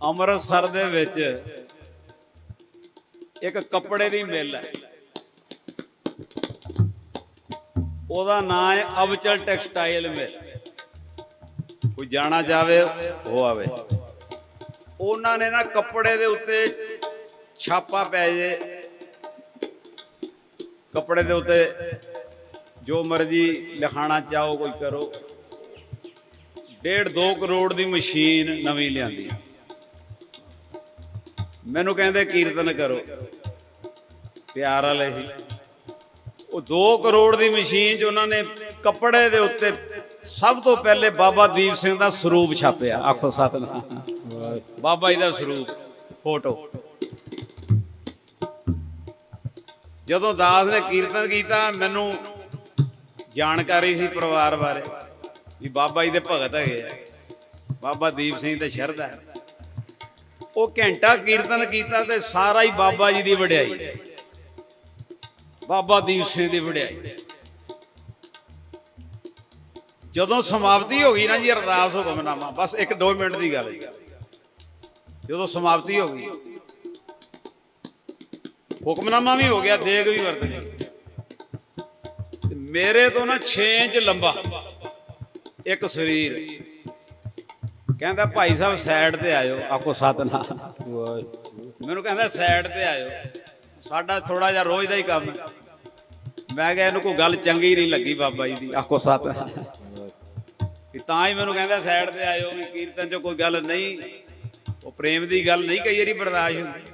ਅੰਮ੍ਰਿਤਸਰ ਦੇ ਵਿੱਚ ਇੱਕ ਕੱਪੜੇ ਦੀ ਮਿੱਲ ਹੈ। ਉਹਦਾ ਨਾਮ ਹੈ ਅਵਚਲ ਟੈਕਸਟਾਈਲ ਮਿੱਲ। ਕੋਈ ਜਾਣਾ ਚਾਵੇ ਉਹ ਆਵੇ। ਉਹਨਾਂ ਨੇ ਨਾ ਕੱਪੜੇ ਦੇ ਉੱਤੇ ਛਾਪਾ ਪੈ ਜੇ। ਕੱਪੜੇ ਦੇ ਉੱਤੇ ਜੋ ਮਰਜ਼ੀ ਲਿਖਾਣਾ ਚਾਹੋ, ਕੋਈ ਕਰੋ। ਡੇਢ 2 ਕਰੋੜ ਦੀ ਮਸ਼ੀਨ ਨਵੀਂ ਲਿਆਂਦੀ। ਮੈਨੂੰ ਕਹਿੰਦੇ ਕੀਰਤਨ ਕਰੋ। ਪਿਆਰ ਵਾਲੇ ਹੀ। ਉਹ 2 ਕਰੋੜ ਦੀ ਮਸ਼ੀਨ 'ਚ ਉਹਨਾਂ ਨੇ ਕੱਪੜੇ ਦੇ ਉੱਤੇ ਸਭ ਤੋਂ ਪਹਿਲੇ ਬਾਬਾ ਦੀਪ ਸਿੰਘ ਦਾ ਸਰੂਪ ਛਾਪਿਆ। ਆਖੋ ਸਤਨਾਮ। ਬਾਬਾ ਜੀ ਦਾ ਸਰੂਪ, ਫੋਟੋ। ਜਦੋਂ ਦਾਸ ਨੇ ਕੀਰਤਨ ਕੀਤਾ, ਮੈਨੂੰ ਜਾਣਕਾਰੀ ਸੀ ਪਰਿਵਾਰ ਬਾਰੇ, ਵੀ ਬਾਬਾ ਜੀ ਦੇ ਭਗਤ ਹੈਗੇ ਆ। ਬਾਬਾ ਦੀਪ ਸਿੰਘ ਤੇ ਸ਼ਰਧਾ ਹੈ। ਉਹ ਘੰਟਾ ਕੀਰਤਨ ਕੀਤਾ ਤੇ ਸਾਰਾ ਹੀ ਬਾਬਾ ਜੀ ਦੀ ਵਡਿਆਈ ਬਾਬਾ ਦੀਪ ਸਿੰਘ ਦੀ ਵਡਿਆਈ। ਜਦੋਂ ਸਮਾਪਤੀ ਹੋ ਗਈ ਨਾ ਜੀ, ਅਰਦਾਸ ਹੁਕਮਨਾਮਾ ਬਸ 1-2 ਮਿੰਟ ਦੀ ਗੱਲ ਹੈ ਜਦੋਂ ਸਮਾਪਤੀ ਹੋ ਗਈ, ਹੁਕਮਨਾਮਾ ਵੀ ਹੋ ਗਿਆ, ਦੇਗ ਵੀ ਵਰਤ ਗਈ ਮੇਰੇ ਤੋਂ ਨਾ 6 ਇੰਚ ਲੰਬਾ ਇੱਕ ਸਰੀਰ। ਕਹਿੰਦਾ ਭਾਈ ਸਾਹਿਬ ਸਾਈਡ ਤੇ ਆਇਓ। ਆਖੋ ਸਤਨਾਮ। ਮੈਨੂੰ ਕਹਿੰਦਾ ਸਾਈਡ ਤੇ ਆਇਓ। ਸਾਡਾ ਥੋੜਾ ਜਿਹਾ ਰੋਜ਼ ਦਾ ਹੀ ਕੰਮ ਹੈ। ਮੈਂ ਕਿਹਾ ਇਹਨੂੰ ਕੋਈ ਗੱਲ ਚੰਗੀ ਨਹੀਂ ਲੱਗੀ ਬਾਬਾ ਜੀ ਦੀ। ਆਖੋ ਸਤਨਾਮ। ਕਿ ਤਾਂ ਹੀ ਮੈਨੂੰ ਕਹਿੰਦਾ ਸਾਈਡ ਤੇ ਆਇਓ ਵੀ ਕੀਰਤਨ 'ਚ ਕੋਈ ਗੱਲ ਨਹੀਂ। ਉਹ ਪ੍ਰੇਮ ਦੀ ਗੱਲ ਨਹੀਂ ਕਈ ਵਾਰੀ ਬਰਦਾਸ਼ਤ ਹੁੰਦੀ।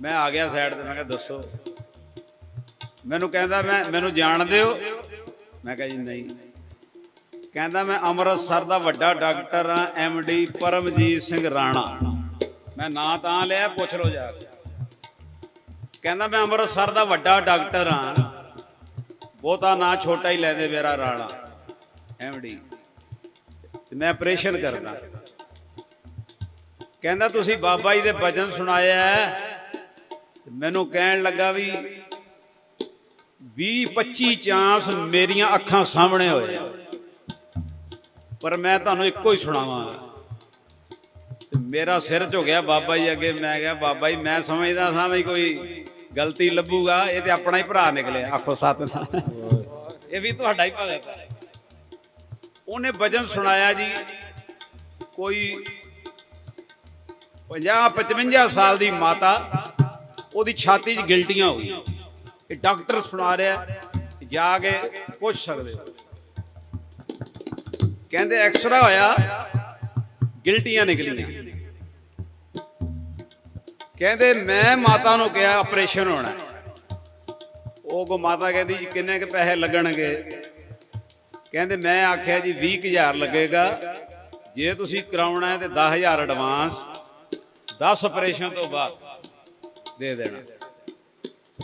ਮੈਂ ਆ ਗਿਆ ਸਾਈਡ ਤੇ ਮੈਂ ਕਿਹਾ ਦੱਸੋ। ਮੈਨੂੰ ਕਹਿੰਦਾ ਮੈਂ ਮੈਨੂੰ ਜਾਣਦੇ ਹੋ? ਮੈਂ ਕਿਹਾ ਜੀ ਨਹੀਂ। ਕਹਿੰਦਾ ਮੈਂ ਅੰਮ੍ਰਿਤਸਰ ਦਾ ਵੱਡਾ ਡਾਕਟਰ ਆ ਡੀ ਪਰਮਜੀਤ ਸਿੰਘ ਰਾਣਾ। ਮੈਂ ਨਾਂ ਤਾਂ ਲਿਆ, ਪੁੱਛ ਲਓ ਜਾ ਕੇ। ਕਹਿੰਦਾ ਮੈਂ ਅੰਮ੍ਰਿਤਸਰ ਦਾ ਵੱਡਾ ਡਾਕਟਰ ਆ ਬਹੁਤਾ ਨਾਂ ਛੋਟਾ ਹੀ ਲੈ ਦੇ ਮੇਰਾ ਰਾਣਾ ਡੀ। ਤੇ ਮੈਂ ਆਪਰੇਸ਼ਨ ਕਰਦਾ। ਕਹਿੰਦਾ ਤੁਸੀਂ ਬਾਬਾ ਜੀ ਦੇ ਭਜਨ ਸੁਣਾਇਆ ਮੈਨੂੰ ਕਹਿਣ ਲੱਗਾ ਵੀ 20 25 ਚਾਂਸ ਮੇਰੀਆਂ ਅੱਖਾਂ ਸਾਹਮਣੇ ਹੋਏ ਪਰ ਮੈਂ ਤੁਹਾਨੂੰ ਇੱਕੋ ਹੀ ਸੁਣਾਵਾਂਗਾ। ਮੇਰਾ ਸਿਰ ਝੁਕਿਆ ਬਾਬਾ ਜੀ ਅੱਗੇ, ਮੈਂ ਕਿਹਾ, ਬਾਬਾ ਜੀ, ਮੈਂ ਸਮਝਦਾ ਸਾਂ ਵੀ ਕੋਈ ਗਲਤੀ ਲੱਭੂਗਾ, ਇਹ ਤੇ ਆਪਣਾ ਹੀ ਭਰਾ ਨਿਕਲਿਆ। ਆਖੋ ਸਤਨਾਮ। ਇਹ ਵੀ ਤੁਹਾਡਾ ਹੀ ਭਗਤ ਹੈ। ਉਹਨੇ ਵਜ਼ਨ ਸੁਣਾਇਆ ਜੀ, ਕੋਈ 50 55 ਸਾਲ ਦੀ ਮਾਤਾ, ਉਹਦੀ ਛਾਤੀ 'ਚ ਗਿਲਟੀਆਂ ਹੋ ਗਈਆਂ। ਇਹ ਡਾਕਟਰ ਸੁਣਾ ਰਿਹਾ ਜਾ ਕੇ ਪੁੱਛ ਸਕਦੇ ਕਹਿੰਦੇ ਐਕਸਰਾ ਹੋਇਆ, ਗਿਲਟੀਆਂ ਨਿਕਲੀਆਂ। ਕਹਿੰਦੇ ਮੈਂ ਮਾਤਾ ਨੂੰ ਕਿਹਾ ਆਪਰੇਸ਼ਨ ਹੋਣਾ। ਉਹ ਕੋ ਮਾਤਾ ਕਹਿੰਦੀ ਜੀ, ਕਿੰਨੇ ਕ ਪੈਸੇ ਲੱਗਣਗੇ? ਕਹਿੰਦੇ ਮੈਂ ਆਖਿਆ ਜੀ 20000 ਲੱਗੇਗਾ। ਜੇ ਤੁਸੀਂ ਕਰਾਉਣਾ ਹੈ ਤੇ 10000 ਐਡਵਾਂਸ 10 ਆਪਰੇਸ਼ਨ ਤੋਂ ਬਾਅਦ ਦੇ ਦੇਣਾ।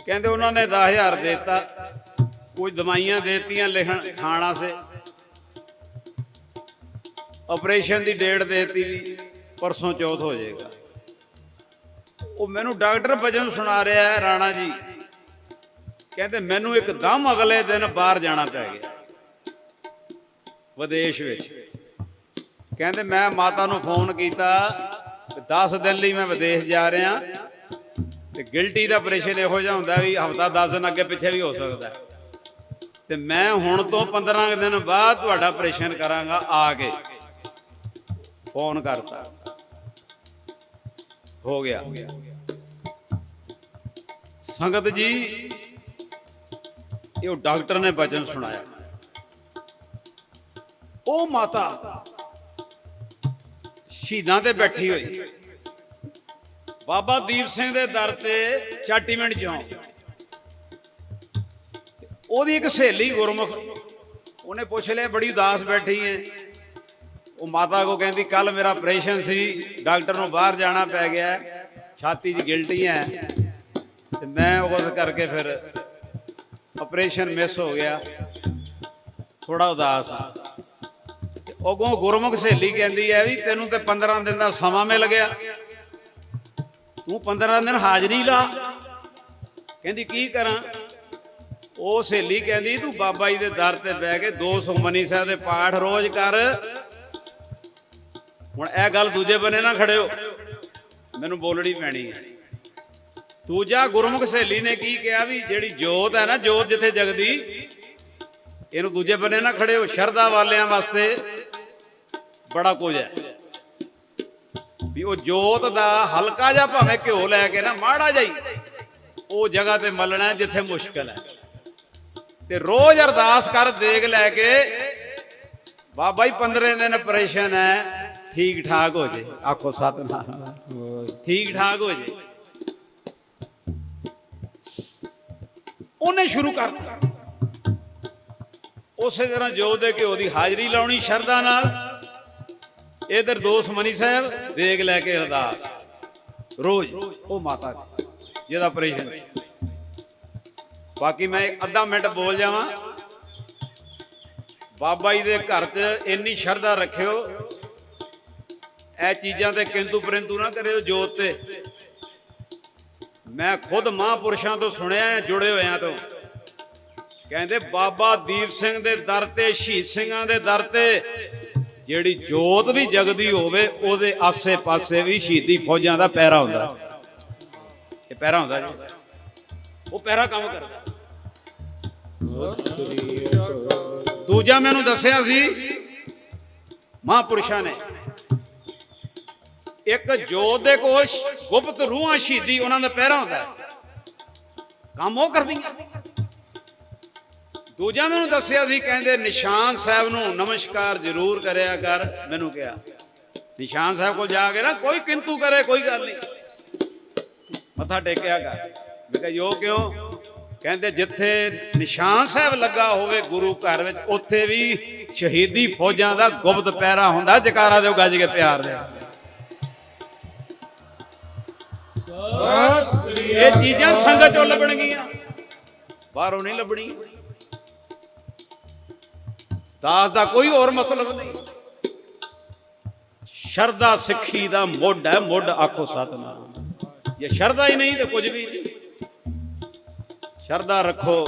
ਕਹਿੰਦੇ ਉਹਨਾਂ ਨੇ 10000 ਦਿੱਤਾ। ਕੁਝ ਦਵਾਈਆਂ ਦੇਤੀਆਂ ਲਿਖਣ ਖਾਣਾ ਸੇ ਆਪਰੇਸ਼ਨ ਦੀ ਡੇਟ ਦੇਤੀ ਵੀ ਪਰਸੋਂ ਚੌਥ ਹੋ ਜਾਏਗਾ। ਉਹ ਮੈਨੂੰ ਡਾਕਟਰ ਭਜਨ ਸੁਣਾ ਰਿਹਾ ਹੈ, ਰਾਣਾ ਜੀ। ਕਹਿੰਦੇ ਮੈਨੂੰ ਇੱਕਦਮ ਅਗਲੇ ਦਿਨ ਬਾਹਰ ਜਾਣਾ ਪੈ ਗਿਆ। ਵਿਦੇਸ਼ ਵਿੱਚ। ਕਹਿੰਦੇ ਮੈਂ ਮਾਤਾ ਨੂੰ ਫੋਨ ਕੀਤਾ 10 ਦਿਨ ਲਈ ਮੈਂ ਵਿਦੇਸ਼ ਜਾ ਰਿਹਾ। ਤੇ ਗਿਲਟੀ ਦਾ ਆਪਰੇਸ਼ਨ ਇਹੋ ਜਿਹਾ ਹੁੰਦਾ ਵੀ ਹਫਤਾ 10 ਦਿਨ ਅੱਗੇ ਪਿੱਛੇ ਵੀ ਹੋ ਸਕਦਾ। ਹੈ। ਤੇ ਮੈਂ ਹੁਣ ਤੋਂ 15 ਕੁ ਦਿਨ ਬਾਅਦ ਤੁਹਾਡਾ ਆਪਰੇਸ਼ਨ ਕਰਾਂਗਾ ਆ ਕੇ। ਫੋਨ ਕਰਤਾ। ਹੋ ਗਿਆ। ਸੰਗਤ ਜੀ, ਇਹ ਡਾਕਟਰ ਨੇ ਬਚਨ ਸੁਣਾਇਆ। ਉਹ ਮਾਤਾ ਸ਼ਹੀਦਾਂ ਤੇ ਬੈਠੀ ਹੋਈ। ਬਾਬਾ ਦੀਪ ਸਿੰਘ ਦੇ ਦਰ ਤੇ ਚਾਟੀਮਿੰਟ ਚੌਂਕ ਉਹਦੀ ਇੱਕ ਸਹੇਲੀ ਗੁਰਮੁਖ, ਉਹਨੇ ਪੁੱਛ ਲਿਆ, ਬੜੀ ਉਦਾਸ ਬੈਠੀ ਹੈ ਉਹ ਮਾਤਾ ਕੋ ਕਹਿੰਦੀ ਕੱਲ ਮੇਰਾ ਆਪਰੇਸ਼ਨ ਸੀ, ਡਾਕਟਰ ਨੂੰ ਬਾਹਰ ਜਾਣਾ ਪੈ ਗਿਆ, ਛਾਤੀ 'ਚ ਗਿਲਟੀ ਹੈ। ਤੇ ਮੈਂ ਉਹ ਕਰਕੇ ਫਿਰ ਆਪਰੇਸ਼ਨ ਮਿਸ ਹੋ ਗਿਆ। ਥੋੜਾ ਉਦਾਸ ਹਾਂ ਉਗੋਂ ਗੁਰਮੁਖ ਸਹੇਲੀ ਕਹਿੰਦੀ ਹੈ ਵੀ, ਤੈਨੂੰ ਤੇ 15 ਦਿਨ ਦਾ ਸਮਾਂ ਮਿਲ ਗਿਆ। ਤੂੰ 15 ਦਿਨ ਹਾਜ਼ਰੀ ਲਾ। ਕਹਿੰਦੀ, ਕੀ ਕਰਾਂ? ਉਹ ਸਹੇਲੀ ਕਹਿੰਦੀ, ਤੂੰ ਬਾਬਾ ਜੀ ਦੇ ਦਰ ਤੇ ਬਹਿ ਕੇ ਦੋ ਸੁਖਮਨੀ ਸਾਹਿਬ ਦੇ ਪਾਠ ਰੋਜ਼ ਕਰ। ਹੁਣ ਇਹ ਗੱਲ ਦੂਜੇ ਬੰਨੇ ਨਾ ਖੜਿਓ। ਮੈਨੂੰ ਬੋਲਣੀ ਪੈਣੀ ਹੈ। ਦੂਜਾ ਗੁਰਮੁਖ ਸਹੇਲੀ ਨੇ ਕੀ ਕਿਹਾ ਵੀ ਜਿਹੜੀ ਜੋਤ ਹੈ ਨਾ, ਜੋਤ ਜਿੱਥੇ ਜਗਦੀ, ਇਹਨੂੰ ਦੂਜੇ ਬੰਨੇ ਨਾ ਖੜਿਓ। ਸ਼ਰਧਾ ਵਾਲਿਆਂ ਵਾਸਤੇ ਬੜਾ ਕੁਝ ਹੈ। ਵੀ ਉਹ ਜੋਤ ਦਾ ਹਲਕਾ ਜਿਹਾ ਭਾਵੇਂ ਘਿਓ ਲੈ ਕੇ ਨਾ, ਮਾੜਾ ਜਾਈ ਉਹ ਜਗ੍ਹਾ ਤੇ ਮਲਣਾ ਜਿੱਥੇ ਮੁਸ਼ਕਲ ਹੈ। ਤੇ ਰੋਜ਼ ਅਰਦਾਸ ਕਰ ਦੇਗ ਲੈ ਕੇ, ਬਾਬਾ ਜੀ 15 ਦਿਨ ਆਪਰੇਸ਼ਨ ਹੈ। ਠੀਕ ਠਾਕ ਹੋ ਜੇ। ਆਖੋ ਸਤਨਾਮ। ਠੀਕ ਠਾਕ ਹੋ ਜੇ। ਉਹਨੇ ਸ਼ੁਰੂ ਕਰਤਾ ਉਸੇ ਤਰ੍ਹਾਂ ਜੋ ਦੇ ਘਿਓ ਦੀ ਹਾਜ਼ਰੀ ਲਾਉਣੀ ਸ਼ਰਧਾ ਨਾਲ। ਇਧਰ ਦੋਸ ਮਨੀ ਸਾਹਿਬ ਦੇਗ ਲੈ ਕੇ ਅਰਦਾਸ। ਰੋਜ਼। ਉਹ ਮਾਤਾ ਦੀ ਜਿਹਦਾ ਆਪਰੇਸ਼ਨ ਸੀ। ਬਾਕੀ ਮੈਂ ਇੱਕ ਅੱਧਾ ਮਿੰਟ ਬੋਲ ਜਾਵਾਂ। ਬਾਬਾ ਜੀ ਦੇ ਘਰ 'ਚ ਇੰਨੀ ਸ਼ਰਧਾ ਰੱਖਿਓ। ਇਹ ਚੀਜ਼ਾਂ ਤੇ ਕਿੰਤੂ ਪਰੰਤੂ ਨਾ ਕਰਿਓ ਜੋਤ ਤੇ। ਮੈਂ ਖੁਦ ਮਹਾਂਪੁਰਸ਼ਾਂ ਤੋਂ ਸੁਣਿਆ ਜੁੜੇ ਹੋਇਆਂ ਤੋਂ। ਕਹਿੰਦੇ, ਬਾਬਾ ਦੀਪ ਸਿੰਘ ਦੇ ਦਰ ਤੇ, ਸ਼ਹੀਦ ਸਿੰਘਾਂ ਦੇ ਦਰ ਤੇ, ਜਿਹੜੀ ਜੋਤ ਵੀ ਜਗਦੀ ਹੋਵੇ, ਉਹਦੇ ਆਸੇ-ਪਾਸੇ ਵੀ ਸ਼ਹੀਦੀ ਫੌਜਾਂ ਦਾ ਪਹਿਰਾ ਹੁੰਦਾ। ਹੈ। ਇਹ ਪਹਿਰਾ ਹੁੰਦਾ ਜੀ। ਉਹ ਪਹਿਰਾ ਕੰਮ ਕਰਦਾ। ਦੂਜਾ ਮੈਨੂੰ ਦੱਸਿਆ ਸੀ, ਮਹਾਂਪੁਰਸ਼ਾਂ ਨੇ ਇੱਕ ਜੋਤ ਦੇ ਕੋਲ ਗੁਪਤ ਰੂਹਾਂ ਸ਼ਹੀਦੀ ਉਹਨਾਂ ਦਾ ਪਹਿਰਾ ਹੁੰਦਾ ਕੰਮ ਉਹ ਕਰਦੀਆਂ। ਦੂਜਾ ਮੈਨੂੰ ਦੱਸਿਆ ਸੀ, ਕਹਿੰਦੇ ਨਿਸ਼ਾਨ ਸਾਹਿਬ ਨੂੰ ਨਮਸਕਾਰ ਜ਼ਰੂਰ ਕਰਿਆ ਕਰ, ਮੈਨੂੰ ਕਿਹਾ। ਨਿਸ਼ਾਨ ਸਾਹਿਬ ਕੋਲ ਜਾ ਕੇ ਨਾ ਕੋਈ ਕਿੰਤੂ ਕਰੇ, ਕੋਈ ਗੱਲ ਨਹੀਂ। ਮੱਥਾ ਟੇਕਿਆ ਕਰ। ਮੈਂ ਕਿਹਾ, ਯੋ ਕਿਉਂ? ਕਹਿੰਦੇ, ਜਿੱਥੇ ਨਿਸ਼ਾਨ ਸਾਹਿਬ ਲੱਗਾ ਹੋਵੇ ਗੁਰੂ ਘਰ ਵਿੱਚ, ਉੱਥੇ ਵੀ ਸ਼ਹੀਦੀ ਫੌਜਾਂ ਦਾ ਗੁਪਤ ਪਹਿਰਾ ਹੁੰਦਾ, ਜਕਾਰਾ ਦਿਓ ਗੱਜ ਕੇ ਪਿਆਰ ਦੇ। ਇਹ ਚੀਜ਼ਾਂ ਸੰਗਤ ਚੋਂ ਲੱਭਣਗੀਆਂ। ਬਾਹਰੋਂ ਨਹੀਂ ਲੱਭਣੀ। ਦਾਸ ਦਾ ਕੋਈ ਹੋਰ ਮਤਲਬ ਨਹੀਂ। ਸ਼ਰਦਾ ਸਿੱਖੀ ਦਾ ਮੁੱਢ ਹੈ ਮੁੱਢ ਆਖੋ ਸਤਨਾਮ। ਜੇ ਸ਼ਰਦਾ ਹੀ ਨਹੀਂ ਤੇ ਕੁਝ ਵੀ ਨਹੀਂ। ਸ਼ਰਦਾ ਰੱਖੋ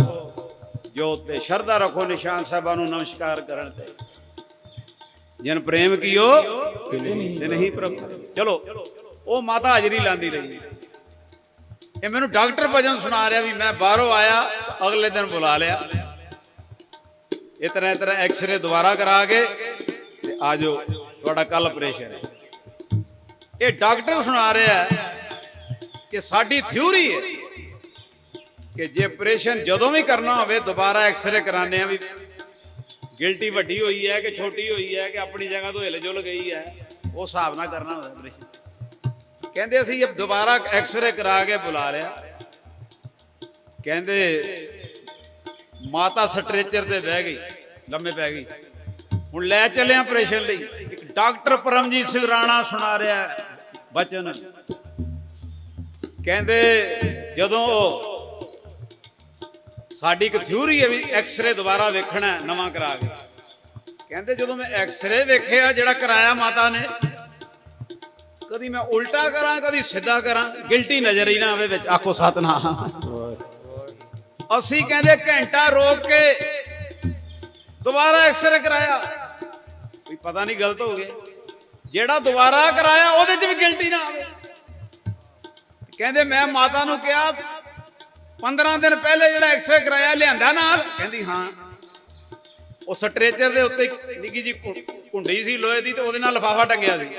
ਜੋਤ ਤੇ। ਸ਼ਰਦਾ ਰੱਖੋ ਨਿਸ਼ਾਨ ਸਾਹਿਬਾਂ ਨੂੰ ਨਮਸਕਾਰ ਕਰਨ ਤੇ। ਜਨ ਪ੍ਰੇਮ ਕੀਓ ਤੇ ਨਹੀਂ ਪ੍ਰਭ। ਚਲੋ ਉਹ ਮਾਤਾ ਹਾਜ਼ਰੀ ਲਾਂਦੀ ਰਹੀ। ਇਹ ਮੈਨੂੰ ਡਾਕਟਰ ਭਜਨ ਸੁਣਾ ਰਿਹਾ ਵੀ ਮੈਂ ਬਾਹਰੋਂ ਆਇਆ, ਅਗਲੇ ਦਿਨ ਬੁਲਾ ਲਿਆ। ਇਸ ਤਰ੍ਹਾਂ ਇਸ ਤਰ੍ਹਾਂ ਐਕਸ-ਰੇ ਦੁਬਾਰਾ ਕਰਾ ਕੇ ਤੇ ਆਜੋ ਤੁਹਾਡਾ ਕੱਲ ਆਪਰੇਸ਼ਨ ਹੈ। ਇਹ ਡਾਕਟਰ ਸੁਣਾ ਰਿਹਾ ਕਿ ਸਾਡੀ ਥਿਊਰੀ ਹੈ ਕਿ ਜੇ ਆਪਰੇਸ਼ਨ ਜਦੋਂ ਵੀ ਕਰਨਾ ਹੋਵੇ, ਦੁਬਾਰਾ ਐਕਸ-ਰੇ ਕਰਾਣੇ ਆ ਵੀ ਗਿਲਟੀ ਵੱਡੀ ਹੋਈ ਹੈ ਕਿ ਛੋਟੀ ਹੋਈ ਹੈ ਕਿ ਆਪਣੀ ਜਗ੍ਹਾ ਤੋਂ ਹਿਲ ਜੁਲ ਗਈ ਹੈ, ਉਹ ਹਿਸਾਬ ਨਾਲ ਕਰਨਾ ਹੁੰਦਾ ਆਪਰੇਸ਼ਨ ਕਹਿੰਦੇ ਅਸੀਂ ਇਹ ਦੁਬਾਰਾ ਐਕਸ-ਰੇ ਕਰਾ ਕੇ ਬੁਲਾ ਲਿਆ। ਕਹਿੰਦੇ ਮਾਤਾ ਸਟ੍ਰੈਚਰ ਤੇ ਬਹਿ ਗਈ, ਲੰਮੇ ਪੈ ਗਈ। ਹੁਣ ਲੈ ਚੱਲੇ ਆ ਆਪਰੇਸ਼ਨ ਲਈ। ਡਾਕਟਰ ਪਰਮਜੀਤ ਸਿੰਘ ਰਾਣਾ ਸੁਣਾ ਰਿਹਾ ਬਚਨ। ਕਹਿੰਦੇ ਜਦੋਂ ਉਹ ਸਾਡੀ ਇੱਕ ਥਿਊਰੀ ਹੈ ਵੀ ਐਕਸ-ਰੇ ਦੁਬਾਰਾ ਵੇਖਣਾ ਨਵਾਂ ਕਰਾ ਕੇ। ਕਹਿੰਦੇ ਜਦੋਂ ਮੈਂ ਐਕਸ-ਰੇ ਵੇਖਿਆ ਜਿਹੜਾ ਕਰਾਇਆ ਮਾਤਾ ਨੇ ਕਦੀ ਮੈਂ ਉਲਟਾ ਕਰਾਂ, ਕਦੀ ਸਿੱਧਾ ਕਰਾਂ। ਗਿਲਟੀ ਨਜ਼ਰ ਹੀ ਨਾ ਆਵੇ ਵਿੱਚ, ਆਖੋ ਸਤਨਾਮ। ਅਸੀਂ ਕਹਿੰਦੇ ਘੰਟਾ ਰੋਕ ਕੇ ਦੁਬਾਰਾ ਐਕਸਰੇ ਕਰਾਇਆ। ਵੀ ਪਤਾ ਨਹੀਂ ਗਲਤ ਹੋ ਗਿਆ। ਜਿਹੜਾ ਦੁਬਾਰਾ ਕਰਾਇਆ, ਉਹਦੇ 'ਚ ਵੀ ਗਿਲਟੀ ਨਾ ਆਵੇ। ਕਹਿੰਦੇ ਮੈਂ ਮਾਤਾ ਨੂੰ ਕਿਹਾ 15 ਦਿਨ ਪਹਿਲੇ ਜਿਹੜਾ ਐਕਸਰੇ ਕਰਾਇਆ, ਲਿਆਂਦਾ ਨਾਲ? ਕਹਿੰਦੀ ਹਾਂ। ਉਹ ਸਟ੍ਰੈਚਰ ਦੇ ਉੱਤੇ ਨਿੱਗੀ ਜੀ ਕੁ- ਕੁੰਡੀ ਸੀ, ਲੋਹੇ ਦੀ, ਤੇ ਉਹਦੇ ਨਾਲ ਲਫਾਫਾ ਟੰਗਿਆ ਸੀ।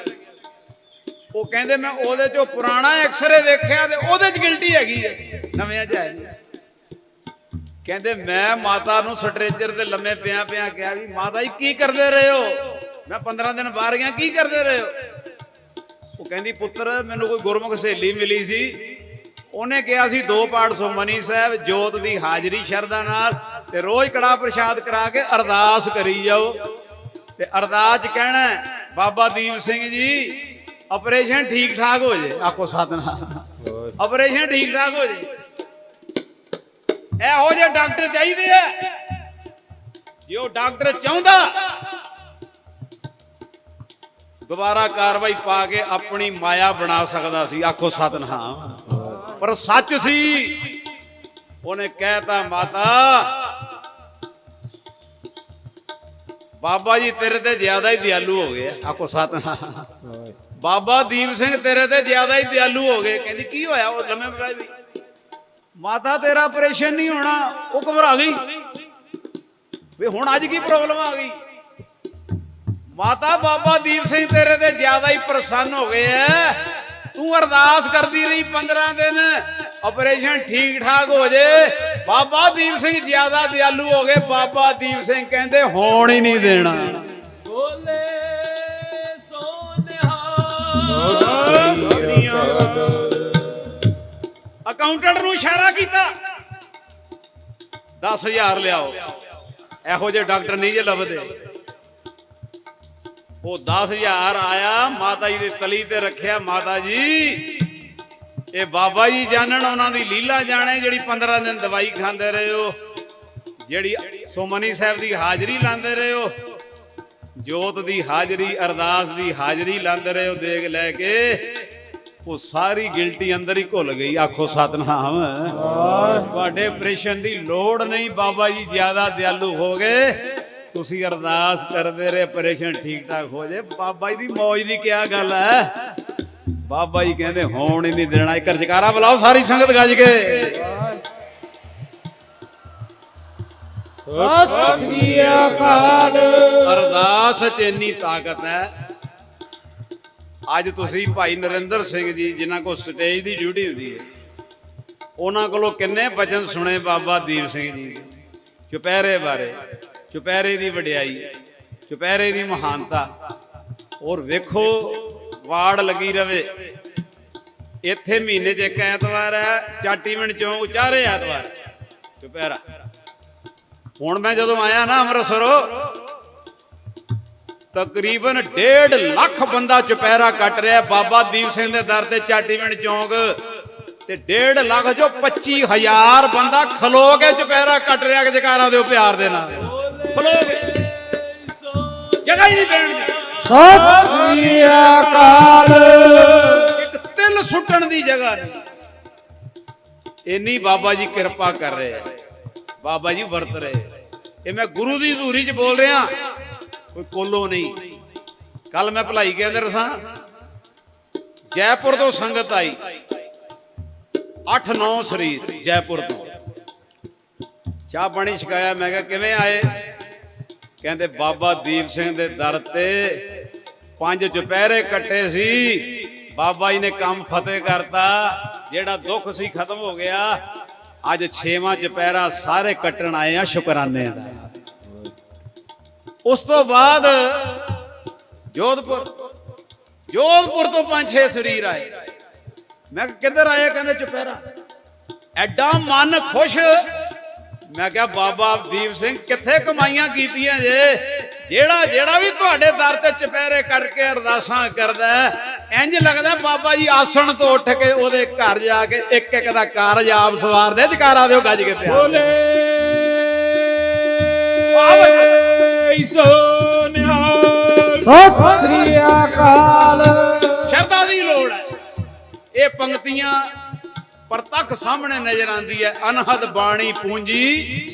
ਉਹ ਕਹਿੰਦੇ ਮੈਂ ਉਹਦੇ ਚੋਂ ਪੁਰਾਣਾ ਐਕਸਰੇ ਦੇਖਿਆ ਤੇ ਉਹਦੇ 'ਚ ਗਿਲਟੀ ਹੈਗੀ ਹੈ ਨਵਿਆਂ 'ਚ ਹੈ ਕਹਿੰਦੇ ਮੈਂ ਮਾਤਾ ਨੂੰ ਸਟ੍ਰੈਚਰ ਤੇ ਲੰਮੇ ਪਿਆ ਪਿਆ ਕਿਹਾ ਵੀ, ਮਾਤਾ ਜੀ, ਕੀ ਕਰਦੇ ਰਹੇ ਹੋ? ਮੈਂ 15 ਦਿਨ ਬਾਹਰ ਗਿਆ, ਕੀ ਕਰਦੇ ਰਹੇ ਹੋ? ਉਹ ਕਹਿੰਦੀ, ਪੁੱਤਰ, ਮੈਨੂੰ ਕੋਈ ਗੁਰਮੁਖ ਸਹੇਲੀ ਮਿਲੀ ਸੀ। ਉਹਨੇ ਕਿਹਾ ਸੀ, ਦੋ ਪਾਠ ਸੁਮਨੀ ਸਾਹਿਬ, ਜੋਤ ਦੀ ਹਾਜ਼ਰੀ ਸ਼ਰਧਾ ਨਾਲ ਤੇ ਰੋਜ਼ ਕੜਾ ਪ੍ਰਸ਼ਾਦ ਕਰਾ ਕੇ ਅਰਦਾਸ ਕਰੀ ਜਾਓ। ਤੇ ਅਰਦਾਸ ਕਹਿਣਾ ਬਾਬਾ ਦੀਪ ਸਿੰਘ ਜੀ ਆਪਰੇਸ਼ਨ ਠੀਕ ਠਾਕ ਹੋ ਜੇ। ਆਖੋ ਸਤਨਾਮ ਆਪਰੇਸ਼ਨ ਠੀਕ ਠਾਕ ਹੋ ਜੇ। ਇਹੋ ਜਿਹੇ ਡਾਕਟਰ ਚਾਹੀਦੇ ਆ। ਜੇ ਉਹ ਡਾਕਟਰ ਚਾਹੁੰਦਾ ਦੁਬਾਰਾ ਕਾਰਵਾਈ ਪਾ ਕੇ ਆਪਣੀ ਮਾਇਆ ਬਣਾ ਸਕਦਾ ਸੀ। ਆਖੋ ਸਤਨਾਮ। ਪਰ ਸੱਚ ਸੀ ਉਹਨੇ ਕਹਿਤਾ ਮਾਤਾ ਬਾਬਾ ਜੀ ਤੇਰੇ ਤੇ ਜ਼ਿਆਦਾ ਹੀ ਦਿਆਲੂ ਹੋ ਗਏ ਆ। ਆਖੋ ਸਤਨਾਮ ਬਾਬਾ ਦੀਪ ਸਿੰਘ ਤੇਰੇ ਤੇ ਜ਼ਿਆਦਾ ਹੀ ਦਿਆਲੂ ਹੋ ਗਏ। ਕਹਿੰਦੀ ਕੀ ਹੋਇਆ? ਉਹ ਲੰਮੇ ਪੈ ਵੀ। ਮਾਤਾ ਤੇਰਾ ਆਪਰੇਸ਼ਨ ਨਹੀਂ ਹੋਣਾ। ਉਹ ਘਬਰਾ ਗਈ। ਵੀ ਹੁਣ ਅੱਜ ਕੀ ਪ੍ਰੋਬਲਮ ਆ ਗਈ? ਮਾਤਾ ਬਾਬਾ ਦੀਪ ਸਿੰਘ ਤੇਰੇ ਤੇ ਜ਼ਿਆਦਾ ਹੀ ਪ੍ਰਸੰਨ ਹੋ ਗਏ ਐ। ਤੂੰ ਅਰਦਾਸ ਕਰਦੀ ਰਹੀ 15 ਦਿਨ। ਆਪਰੇਸ਼ਨ ਠੀਕ ਠਾਕ ਹੋ ਜੇ। ਬਾਬਾ ਦੀਪ ਸਿੰਘ ਜ਼ਿਆਦਾ ਦਿਆਲੂ ਹੋ ਗਏ। ਬਾਬਾ ਦੀਪ ਸਿੰਘ ਕਹਿੰਦੇ ਹੋਣ ਹੀ ਨਹੀਂ ਦੇਣਾ। ਬੋਲੇ ਅਕਾਊਂਟੈਂਟ ਨੂੰ ਇਸ਼ਾਰਾ ਕੀਤਾ। 10000 ਲਿਆਓ। ਇਹੋ ਜਿਹੇ ਡਾਕਟਰ ਨਹੀਂ ਜੇ ਲੱਭਦੇ। ਉਹ 10000 ਆਇਆ ਮਾਤਾ ਜੀ ਦੀ ਤਲੀ ਤੇ ਰੱਖਿਆ। ਮਾਤਾ ਜੀ ਇਹ ਬਾਬਾ ਜੀ ਜਾਣਨ, ਉਹਨਾਂ ਦੀ ਲੀਲਾ ਜਾਣੇ, ਜਿਹੜੀ 15 ਦਿਨ ਦਵਾਈ ਖਾਂਦੇ ਰਹੇ ਹੋ। ਜਿਹੜੀ ਸੋਮਨੀ ਸਾਹਿਬ ਦੀ ਹਾਜ਼ਰੀ ਲਾਉਂਦੇ ਰਹੇ ਹੋ, ਜੋਤ ਦੀ ਹਾਜ਼ਰੀ, ਅਰਦਾਸ ਦੀ ਹਾਜ਼ਰੀ ਲਾਉਂਦੇ ਰਹੇ ਹੋ, ਦੇਖ ਲੈ ਕੇ, ਉਹ ਸਾਰੀ ਗਿਲਟੀ ਅੰਦਰ ਹੀ ਘੁਲ ਗਈ। ਆਖੋ ਸਤਨਾਮ। ਤੁਹਾਡੇ ਆਪਰੇਸ਼ਨ ਦੀ ਲੋੜ ਨਹੀਂ, ਬਾਬਾ ਜੀ ਜ਼ਿਆਦਾ ਦਿਆਲੂ ਹੋ ਗਏ। ਤੁਸੀਂ ਅਰਦਾਸ ਕਰਦੇ ਰਹੇ ਆਪਰੇਸ਼ਨ ਠੀਕ ਠਾਕ ਹੋ ਜੇ। ਬਾਬਾ ਜੀ ਦੀ ਮੌਜ ਦੀ ਕਿਆ ਗੱਲ ਹੈ? ਬਾਬਾ ਜੀ ਕਹਿੰਦੇ ਹੋਣ ਹੀ ਨਹੀਂ ਦੇਣਾ। ਇੱਕ ਜਕਾਰਾ ਬੁਲਾਓ ਸਾਰੀ ਸੰਗਤ ਗੱਜ ਕੇ। ਸਤਿ ਸ੍ਰੀ ਅਕਾਲ ਅਰਦਾਸ ਚ ਇੰਨੀ ਤਾਕਤ ਹੈ। ਅੱਜ ਤੁਸੀਂ ਭਾਈ ਨਰਿੰਦਰ ਸਿੰਘ ਜੀ, ਜਿਨ੍ਹਾਂ ਕੋਲ ਸਟੇਜ ਦੀ ਡਿਊਟੀ ਹੁੰਦੀ ਹੈ, ਉਹਨਾਂ ਕੋਲੋਂ ਕਿੰਨੇ ਵਚਨ ਸੁਣੇ ਬਾਬਾ ਦੀਪ ਸਿੰਘ ਜੀ? ਦੇ। ਚੁਪਹਿਰੇ ਬਾਰੇ, ਚੁਪਹਿਰੇ ਦੀ ਵਡਿਆਈ, ਚੁਪਹਿਰੇ ਦੀ ਮਹਾਨਤਾ। ਔਰ ਵੇਖੋ ਵਾੜ ਲੱਗੀ ਰਵੇ। ਇੱਥੇ ਮਹੀਨੇ 'ਚ ਇੱਕ ਐਤਵਾਰ ਹੈ ਚਾਟੀਵਿੰਡ ਚੌਂਕ ਚਾਰੇ ਐਤਵਾਰ। ਚੁਪਹਿਰਾ ਹੁਣ ਮੈਂ ਜਦੋਂ ਆਇਆ ਨਾ ਅੰਮ੍ਰਿਤਸਰੋਂ, ਤਕਰੀਬਨ 1.5 ਲੱਖ ਬੰਦਾ ਚੁਪਹਿਰਾ ਕੱਟ ਰਿਹਾ ਬਾਬਾ ਦੀਪ ਸਿੰਘ ਦੇ ਦਰ ਤੇ ਚਾਟੀਵਿੰਡ ਚੌਂਕ। ਤੇ 1.5 ਲੱਖ ਚੋਂ 25000 ਬੰਦਾ ਖਲੋ ਕੇ ਚੁਪਹਿਰਾ ਕੱਟ ਰਿਹਾ ਜਕਾਰਾਂ ਦੇ ਦਿਓ ਪਿਆਰ ਦੇ ਨਾਲ ਖਲੋ ਕੇ। ਜਗ੍ਹਾ ਹੀ ਨਹੀਂ ਦੇਣ ਦੀ ਸਤਿ ਸ੍ਰੀ ਅਕਾਲ। ਇੱਕ ਤਿਲ ਸੁੱਟਣ ਦੀ ਜਗ੍ਹਾ ਨਹੀਂ। ਇੰਨੀ ਬਾਬਾ ਜੀ ਕਿਰਪਾ ਕਰ ਰਹੇ ਆ। ਬਾਬਾ ਜੀ ਵਰਤ ਰਹੇ ਇਹ ਮੈਂ ਗੁਰੂ ਦੀ ਧੂਰੀ 'ਚ ਬੋਲ ਰਿਹਾ। ਕੋਈ ਕੋਲੋਂ ਨਹੀਂ। ਕੱਲ ਮੈਂ ਭਲਾਈ ਕੇ ਅੰਦਰ ਸਾਂ। ਜੈਪੁਰ ਤੋਂ ਸੰਗਤ ਆਈ। 8-9 ਸਰੀਰ ਜੈਪੁਰ ਤੋਂ। ਚਾਹ ਪਾਣੀ ਛਕਾਇਆ, ਮੈਂ ਕਿਹਾ ਕਿਵੇਂ ਆਏ? ਕਹਿੰਦੇ, ਬਾਬਾ ਦੀਪ ਸਿੰਘ ਦੇ ਦਰ ਤੇ ਪੰਜ ਦੁਪਹਿਰੇ ਕੱਟੇ ਸੀ। ਬਾਬਾ ਜੀ ਨੇ ਕੰਮ ਫਤਿਹ ਕਰਤਾ। ਜਿਹੜਾ ਦੁੱਖ ਸੀ ਖਤਮ ਹੋ ਗਿਆ। ਅੱਜ ਛੇਵਾਂ ਦੁਪਹਿਰਾ ਸਾਰੇ ਕੱਟਣ ਆਏ ਆ ਸ਼ੁਕਰਾਨੇ ਦਾ। ਉਸ ਤੋਂ ਬਾਅਦ ਜੋਧਪੁਰ ਜੋਧਪੁਰ ਤੋਂ ਪੰਜ ਛੇ ਸਰੀਰ ਆਏ। ਮੈਂ ਕਿੱਧਰ ਆਏ ਕਹਿੰਦੇ ਦੁਪਹਿਰਾ ਐਡਾ ਮਨ ਖੁਸ਼। ਮੈਂ ਕਿਹਾ, ਬਾਬਾ ਦੀਪ ਸਿੰਘ, ਕਿੱਥੇ ਕਮਾਈਆਂ ਕੀਤੀਆਂ ਜੇ? ਜਿਹੜਾ ਜਿਹੜਾ ਵੀ ਤੁਹਾਡੇ ਦਰ ਤੇ ਚੁਪਹਿਰੇ ਕੱਢ ਕੇ ਅਰਦਾਸਾਂ ਕਰਦਾ ਇੰਜ ਲੱਗਦਾ ਬਾਬਾ ਜੀ ਆਸਣ ਤੋਂ ਉੱਠ ਕੇ ਉਹਦੇ ਘਰ ਜਾ ਕੇ ਇੱਕ ਇੱਕ ਦਾ ਕਾਰਜ ਆਪ ਸਵਾਰਦੇ ਜਕਾਰਾ ਦਿਓ ਗੱਜ ਕੇ ਪਿਆਰ ਬੋਲੇ ਸਤਿ ਸ੍ਰੀ ਅਕਾਲ। ਸ਼ਰਧਾ ਦੀ ਲੋੜ ਹੈ। ਇਹ ਪੰਕਤੀਆਂ ਪ੍ਰਤੱਖ ਸਾਹਮਣੇ ਨਜ਼ਰ ਆਂਦੀ ਹੈ। ਅਨਹਦ ਬਾਣੀ ਪੂੰਜੀ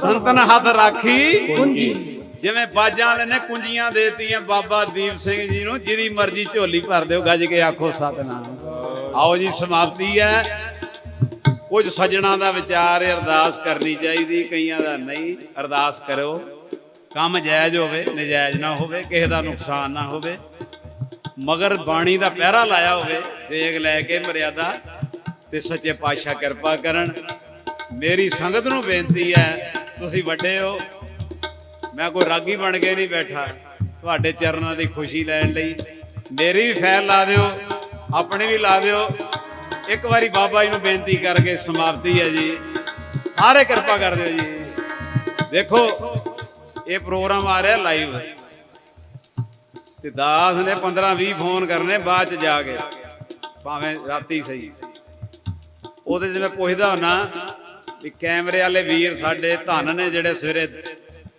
ਸੰਤਨ ਹੱਥ ਰਾਖੀ ਕੁੰਜੀ ਜਿਵੇਂ ਬਾਜਾਂ ਵਾਲੇ ਨੇ ਕੁੰਜੀਆਂ ਦੇਤੀਆਂ ਬਾਬਾ ਦੀਪ ਸਿੰਘ ਜੀ ਨੂੰ, ਜਿਹਦੀ ਮਰਜ਼ੀ ਝੋਲੀ ਭਰ ਦਿਓ, ਗੱਜ ਕੇ ਆਖੋ, ਸਤਨਾਮ। ਆਓ ਜੀ, ਸਮਾਪਤੀ ਹੈ। ਕੁਝ ਸੱਜਣਾ ਦਾ ਵਿਚਾਰ ਅਰਦਾਸ ਕਰਨੀ ਚਾਹੀਦੀ, ਕਈਆਂ ਦਾ ਨਹੀਂ। ਅਰਦਾਸ ਕਰੋ ਕੰਮ ਜਾਇਜ਼ ਹੋਵੇ, ਨਜਾਇਜ਼ ਨਾ ਹੋਵੇ, ਕਿਸੇ ਦਾ ਨੁਕਸਾਨ ਨਾ ਹੋਵੇ। ਮਗਰ ਬਾਣੀ ਦਾ ਪਹਿਰਾ ਲਾਇਆ ਹੋਵੇ ਦੇਖ ਲੈ ਕੇ ਮਰਿਆਦਾ, ਤੇ ਸੱਚੇ ਪਾਤਸ਼ਾਹ ਕਿਰਪਾ ਕਰਨ। ਮੇਰੀ ਸੰਗਤ ਨੂੰ ਬੇਨਤੀ ਹੈ, ਤੁਸੀਂ ਵੱਡੇ ਹੋ ਮੈਂ ਕੋਈ ਰਾਗੀ ਬਣ ਕੇ ਨਹੀਂ ਬੈਠਾ। ਤੁਹਾਡੇ ਚਰਨਾਂ ਦੀ ਖੁਸ਼ੀ ਲੈਣ ਲਈ ਮੇਰੀ ਵੀ ਫੈਲ ਲਾ ਦਿਓ, ਆਪਣੇ ਵੀ ਲਾ ਦਿਓ। ਇੱਕ ਵਾਰੀ ਬਾਬਾ ਜੀ ਨੂੰ ਬੇਨਤੀ ਕਰਕੇ ਸਮਾਪਤੀ ਹੈ ਜੀ। ਸਾਰੇ ਕਿਰਪਾ ਕਰ ਦਿਓ ਜੀ। ਦੇਖੋ, ਇਹ ਪ੍ਰੋਗਰਾਮ ਆ ਰਿਹਾ ਲਾਈਵ। ਤੇ ਦਾਸ ਨੇ 15 20 ਫੋਨ ਕਰਨੇ ਬਾਅਦ ਚ ਜਾ ਕੇ, ਭਾਵੇਂ ਰਾਤੀ ਸਹੀ। ਉਹਦੇ 'ਚ ਮੈਂ ਪੁੱਛਦਾ ਹੁੰਨਾ ਵੀ ਕੈਮਰੇ ਵਾਲੇ ਵੀਰ ਸਾਡੇ ਧਨ ਨੇ ਜਿਹੜੇ ਸਵੇਰੇ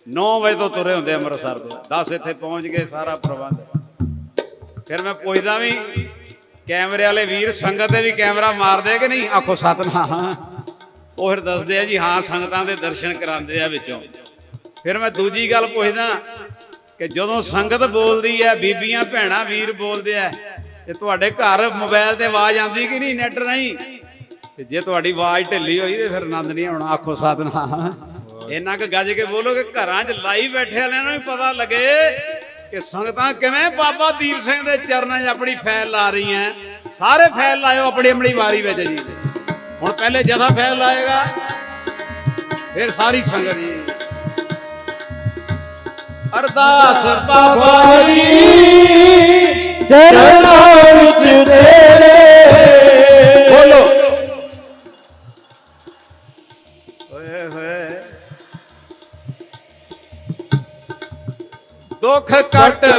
9 ਵਜੇ ਤੋਂ ਤੁਰੇ ਹੁੰਦੇ ਅੰਮ੍ਰਿਤਸਰ ਤੋਂ। 10 ਇੱਥੇ ਪਹੁੰਚ ਗਏ ਸਾਰਾ ਪ੍ਰਬੰਧ। ਫਿਰ ਮੈਂ ਪੁੱਛਦਾ ਵੀ, ਕੈਮਰੇ ਵਾਲੇ ਵੀਰ ਸੰਗਤ ਦੇ ਵੀ ਕੈਮਰਾ ਮਾਰਦੇ ਕਿ ਨਹੀਂ? ਆਖੋ ਸਤਨਾਮ। ਉਹ ਫਿਰ ਦੱਸਦੇ ਆ ਜੀ, ਹਾਂ, ਸੰਗਤਾਂ ਦੇ ਦਰਸ਼ਨ ਕਰਾਉਂਦੇ ਆ ਵਿੱਚੋਂ। ਫਿਰ ਮੈਂ ਦੂਜੀ ਗੱਲ ਪੁੱਛਦਾ ਕਿ ਜਦੋਂ ਸੰਗਤ ਬੋਲਦੀ ਹੈ, ਬੀਬੀਆਂ, ਭੈਣਾਂ, ਵੀਰ ਬੋਲਦੇ ਆ, ਤੇ ਤੁਹਾਡੇ ਘਰ ਮੋਬਾਈਲ ਤੇ ਆਵਾਜ਼ ਆਉਂਦੀ ਕਿ ਨਹੀਂ, ਨੈਟ ਨਹੀਂ? ਤੇ ਜੇ ਤੁਹਾਡੀ ਆਵਾਜ਼ ਢਿੱਲੀ ਹੋਈ ਤੇ ਫਿਰ ਆਨੰਦ ਨਹੀਂ ਆਉਣਾ। ਆਖੋ ਸਾਧਨਾ ਇੰਨਾ ਕੁ ਗੱਜ ਕੇ ਬੋਲੋਗੇ, ਘਰਾਂ 'ਚ ਲਾਈ ਬੈਠੇ ਵਾਲਿਆਂ ਨੂੰ ਵੀ ਪਤਾ ਲੱਗੇ ਕਿ ਸੰਗਤਾਂ ਕਿਵੇਂ ਬਾਬਾ ਦੀਪ ਸਿੰਘ ਦੇ ਚਰਨਾਂ 'ਚ ਆਪਣੀ ਫੈਲ ਲਾ ਰਹੀਆਂ। ਸਾਰੇ ਫੈਲ ਲਾਇਓ ਆਪਣੀ ਆਪਣੀ ਵਾਰੀ ਵਿੱਚ ਜੀ। ਹੁਣ ਪਹਿਲੇ ਜਥਾ ਫੈਲ ਲਾਏਗਾ, ਫਿਰ ਸਾਰੀ ਸੰਗਤ ਜੀ। ਅਰਦਾਸ, ਬਾਬਾ ਜੀ ਚਰਨਾਂ ਵਿੱਚ ਤੇਰੇ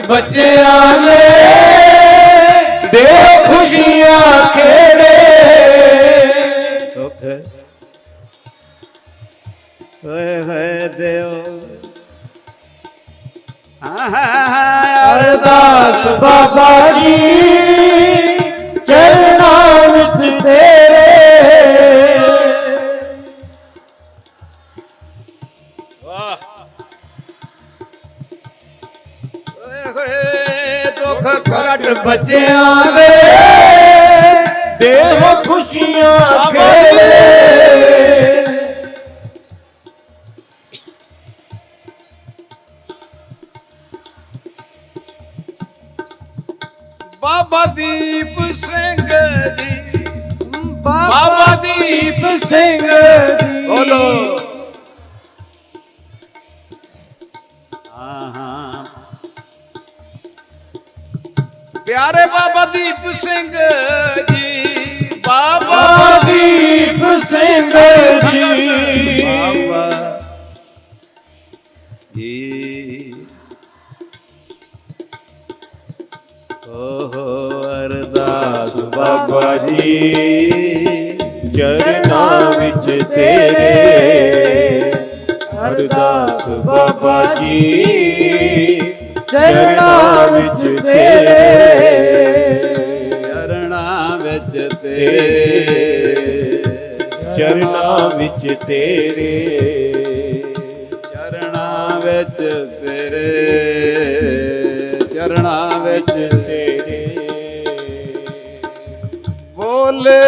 ਬੱਚਿਆਂ ਕੱਟ ਪਿਆਰੇ ਬਾਬਾ ਦੀਪ ਸਿੰਘ ਜੀ। ਬਾਬਾ ਦੀਪ ਸਿੰਘ ਜੀ। ਬਾਬਾ ਜੀ। ਓਹ ਅਰਦਾਸ ਬਾਬਾ ਜੀ। ਚਰਨਾਂ ਵਿੱਚ ਤੇਰੇ। ਅਰਦਾਸ ਬਾਬਾ ਜੀ। ਚਰਨਾਂ ਵਿੱਚ ਤੇਰੇ ਚਰਣਾ ਵਿੱਚ ਤੇਰੇ ਚਰਨਾਂ ਵਿੱਚ ਤੇਰੇ। ਚਰਣਾ ਵਿੱਚ ਤੇਰੇ। ਚਰਣਾ ਵਿੱਚ ਤੇਰੇ। ਬੋਲੇ